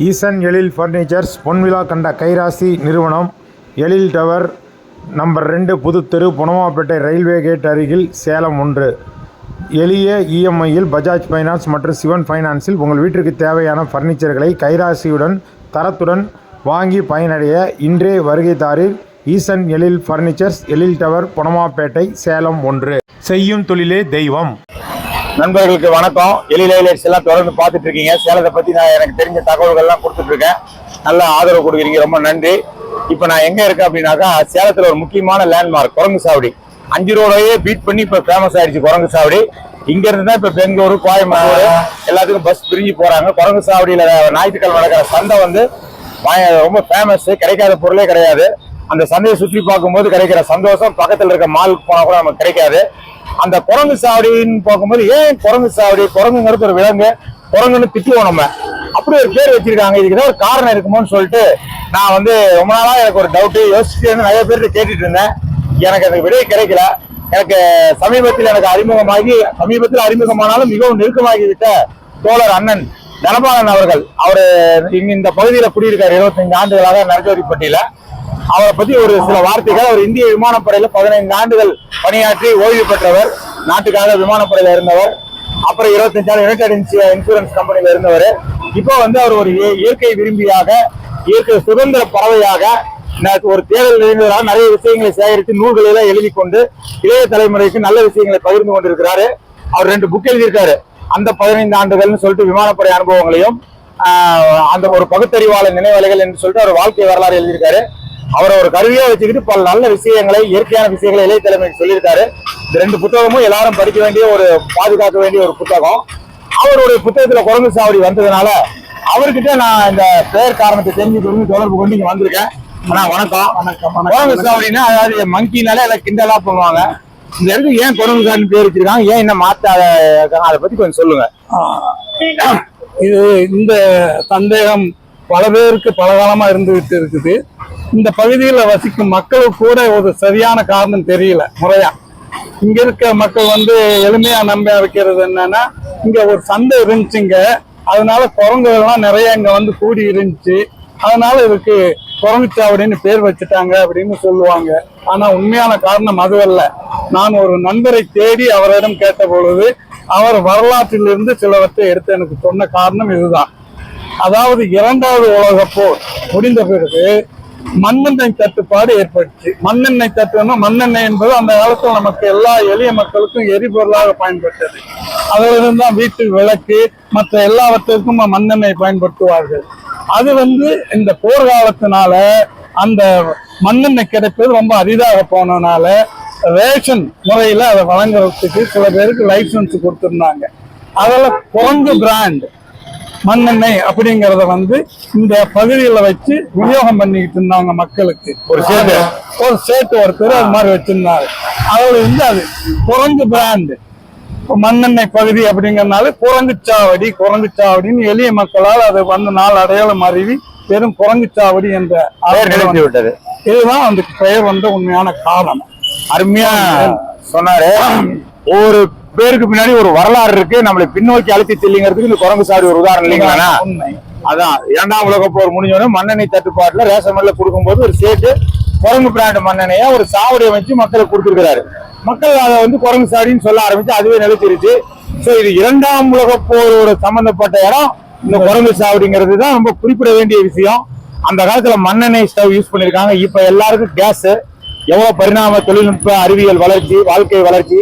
ஈசன் Ezhil furnitures பொன்விழா கண்ட கைராசி நிறுவனம் எழில் டவர் நம்பர் ரெண்டு புதுத்தெரு புனமாப்பேட்டை ரயில்வே கேட் அருகில் சேலம் ஒன்று. எளிய இஎம்ஐயில் பஜாஜ் ஃபைனான்ஸ் மற்றும் சிவன் ஃபைனான்ஸில் உங்கள் வீட்டிற்கு தேவையான ஃபர்னிச்சர்களை கைராசியுடன் தரத்துடன் வாங்கி பயனடைய இன்றே வருகை தாரில் ஈசன் எழில் ஃபர்னிச்சர்ஸ் எழில் டவர் புனமாப்பேட்டை சேலம் ஒன்று. செய்யும் தொழிலே தெய்வம். நண்பர்களுக்கு வணக்கம். எலில் ஹைலைட்ஸ் எல்லாம் தொடர்ந்து பார்த்துட்டு இருக்கீங்க. சேலத்தை பத்தி நான் எனக்கு தெரிஞ்ச தகவல்கள்லாம் கொடுத்துட்டு இருக்கேன். நல்ல ஆதரவு கொடுக்குறீங்க. ரொம்ப நன்றி. இப்போ நான் எங்க இருக்கேன் அப்படின்னாக்கா சேலத்துல ஒரு முக்கியமான லேண்ட்மார்க் குரங்கு சாவடி. அஞ்சு ரோடையே பீட் பண்ணி இப்போ ஃபேமஸ் ஆயிடுச்சு குரங்கு சாவடி. இங்க தான் இப்போ பெங்களூரு கோயம்புத்தூர் எல்லாத்துக்கும் பஸ் பிரிஞ்சு போறாங்க. குரங்கு சாவடியில ஞாயிற்றுக்கிழமை நடக்கிற சந்தை வந்து ரொம்ப ஃபேமஸ் கிடைக்காத பொருளே கிடையாது. அந்த சந்தையை சுற்றி பார்க்கும்போது கிடைக்கிற சந்தோஷம் பக்கத்தில் இருக்க மாலுக்கு போனா கூட நமக்கு கிடைக்காது. அந்த குரங்கு சாவடின்னு பார்க்கும்போது ஏன் குரங்கு சாவடி? குரங்குங்கிறது ஒரு விலங்கு. குரங்குன்னு திட்டுவோம் நம்ம. அப்படி ஒரு பேர் வச்சிருக்காங்க. இதுக்கு ஏதாவது ஒரு காரணம் இருக்குமோன்னு சொல்லிட்டு நான் வந்து ரொம்ப நாளாக எனக்கு ஒரு டவுட்டு யோசிச்சு நிறைய பேர்கிட்ட கேட்டுட்டு இருந்தேன். எனக்கு அந்த விடை கிடைக்கல. எனக்கு சமீபத்தில் எனக்கு அறிமுகமாகி சமீபத்தில் அறிமுகமானாலும் மிகவும் நெருக்கமாகிவிட்ட தோழர் அண்ணன் தனபாலன் அவர்கள். அவர் இங்க இந்த பகுதியில் குடியிருக்காரு. 25 ஆண்டுகளாக நரஜோதிப்பட்டியில அவரை பத்தி ஒரு சில வார்த்தைகள். அவர் இந்திய விமானப்படையில பதினைந்து ஆண்டுகள் பணியாற்றி ஓய்வு பெற்றவர் நாட்டுக்காக விமானப்படையில இருந்தவர் அப்புறம் இருபத்தஞ்சு ஆண்டு யுனைடெட் இன்சூரன்ஸ் கம்பெனியில இருந்தவர். இப்போ வந்து அவர் ஒரு இயற்கை விரும்பியாக இயற்கை சுதந்திர பறவையாக ஒரு தேடல் நிறைந்தவராக நிறைய விஷயங்களை சேகரித்து நூல்களை எல்லாம் எழுதி கொண்டு இளைய தலைமுறைக்கு நல்ல விஷயங்களை பகிர்ந்து கொண்டிருக்கிறாரு. அவர் ரெண்டு புக் எழுதியிருக்காரு. அந்த பதினைந்து ஆண்டுகள்னு சொல்லிட்டு விமானப்படை அனுபவங்களையும் அந்த ஒரு பகுத்தறிவாளர் நினைவலைகள் என்று சொல்லிட்டு அவர் வாழ்க்கை வரலாறு எழுதியிருக்காரு. அவரை ஒரு கருவியா வச்சுக்கிட்டு பல நல்ல விஷயங்களை இயற்கையான விஷயங்களை இளைய தலைமைக்கு சொல்லியிருக்காரு. இந்த ரெண்டு புத்தகமும் எல்லாரும் படிக்க வேண்டிய ஒரு பாதுகாக்க வேண்டிய ஒரு புத்தகம். அவருடைய புத்தகத்துல குரங்கு சாவடி வந்ததுனால அவர்கிட்ட நான் இந்த பெயர் காரணத்தை தெரிஞ்சுக்கணும் தொடர்பு கொண்டு இங்க வந்திருக்கேன். அண்ணா வணக்கம். வணக்கம் குரங்கு சாவடினா அதாவது மங்கினால எல்லாம் கிண்டலா பண்ணுவாங்க. இந்த இடத்துக்கு ஏன் குரங்கு சாவடின்னு பேர் வச்சிருக்காங்க? ஏன் என்ன இருக்காங்க? அதை பத்தி கொஞ்சம் சொல்லுங்க. இது இந்த சந்தேகம் பல பேருக்கு பல காலமா இருந்துகிட்டு இருக்குது. இந்த பகுதியில் வசிக்கும் மக்களுக்கு கூட ஒரு சரியான காரணம் தெரியல முறையா. இங்க இருக்க மக்கள் வந்து எளிமையா நம்ப வைக்கிறது என்னன்னா இங்க ஒரு சந்தை இருந்துச்சுங்க. அதனால குரங்குகள்லாம் நிறைய இங்க வந்து கூடி இருந்துச்சு. அதனால இதுக்கு குரங்குச்சாவடின்னு பேர் வச்சுட்டாங்க அப்படின்னு சொல்லுவாங்க. ஆனா உண்மையான காரணம் அதுவல்ல நான் ஒரு நண்பரை தேடி அவரிடம் கேட்ட பொழுது அவர் வரலாற்றிலிருந்து சிலவற்றை எடுத்து எனக்கு சொன்ன காரணம் இதுதான். அதாவது இரண்டாவது உலக போர் முடிந்த பிறகு மண்ணெண்ணெய் தட்டுப்பாடு ஏற்பட்டுச்சு மண்ணெண்ணெய் தட்டுன்னா மண்ணெண்ணெய் என்பது அந்த காலத்தில் நமக்கு எல்லா எளிய மக்களுக்கும் எரிபொருளாக பயன்பட்டது. அதிலிருந்து தான் வீட்டு விளக்கு மற்ற எல்லாவற்றிற்கும் மண்ணெண்ணெய் பயன்படுத்துவார்கள். அது வந்து இந்த போர்க்காலத்தினால அந்த மண்ணெண்ணெய் கிடைப்பது ரொம்ப அரிதாக போனதுனால ரேஷன் முறையில் அதை வழங்குறதுக்கு சில பேருக்கு லைசன்ஸ் கொடுத்துருந்தாங்க. அதில் குரங்கு பிராண்ட் மண்ணெண்ணெய் அப்படிங்கறத வந்து இந்த பகுதியில வச்சு விநியோகம் பண்ணிக்கிட்டு இருந்தாங்க மக்களுக்கு. ஒரு சேட்டு. ஒரு சேட்டு ஒருத்தர் அது மாதிரி வச்சிருந்தாரு. அதுல இருந்து அது குரங்கு பிராண்ட் மண்ணெண்ணெய் பகுதி அப்படிங்கறதுனால குரங்குச்சாவடி குரங்குச்சாவடின்னு எளிய மக்களால் அது வந்து நாள் அடையாளம் அருவி பெரும் குரங்குச்சாவடி என்ற பெயர் நிலைத்து விட்டது. இதுதான் அந்த பெயர் வந்த உண்மையான காரணம். அருமையா சொன்னாரு. ஒவ்வொரு பேருக்கு பின்னாடி ஒரு வரலாறு இருக்கு. நம்மளை பின்னோக்கி அழுத்தி செல்லுங்கிறதுக்கு இந்த குரங்கு சாவடி ஒரு உதாரணம் இல்லைங்களா அதான். இரண்டாம் உலக போர் முடிஞ்சோடனே மண்ணெண்ணெய் தட்டுப்பாட்டுல ரேஷன் மில்ல கொடுக்கும்போது ஒரு சேட்டு குரங்கு பிராண்ட் மண்ணெண்ணெயை ஒரு சாவடியை வச்சு மக்களுக்கு கொடுத்துருக்காரு மக்கள் அதை வந்து குரங்கு சாவடின்னு சொல்ல ஆரம்பிச்சு அதுவே நிலைச்சிருச்சு சோ இது இரண்டாம் உலக போரோட சம்பந்தப்பட்ட இடம். இந்த குரங்கு சாவடிங்கிறது தான் ரொம்ப குறிப்பிட வேண்டிய விஷயம். அந்த காலத்துல மண்ணெண்ணெய் ஸ்டவ் யூஸ் பண்ணிருக்காங்க இப்ப எல்லாருக்கும் கேஸ் எவ்வளவு பரிணாம தொழில்நுட்ப அறிவியல் வளர்ச்சி வாழ்க்கை வளர்ச்சி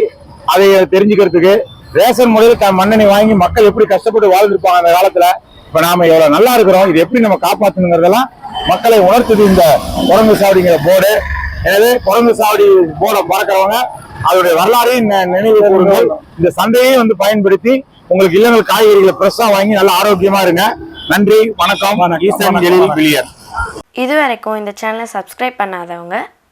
அதை தெரிஞ்சுக்கிறதுக்கு ரேஷன் முறையில் த- மண்ணெண்ணெய் வாங்கி மக்கள் எப்படி கஷ்டப்பட்டு வாழ்ந்திருப்பாங்க அந்த காலத்துல? இப்ப நாம எவ்வளவு நல்லா இருக்கிறோம். இது எப்படி நம்ம காப்பாத்தணுங்கிறதெல்லாம் மக்களை உணர்த்துது இந்த குரங்கு சாவடிங்கிற போர்டு. எனவே குரங்கு சாவடி போர்டை பறக்கிறவங்க அதோடைய வரலாறையும் நினைவு கூறுங்கள். இந்த சந்தையை வந்து பயன்படுத்தி உங்களுக்கு இல்லங்கள் காய்கறிகளை ஃப்ரெஷ்ஷா வாங்கி நல்லா ஆரோக்கியமா இருங்க. நன்றி வணக்கம். ஈசன் எழில் பிளியர் இது வரைக்கும் இந்த சேனலை சப்ஸ்கிரைப் பண்ணாதவங்க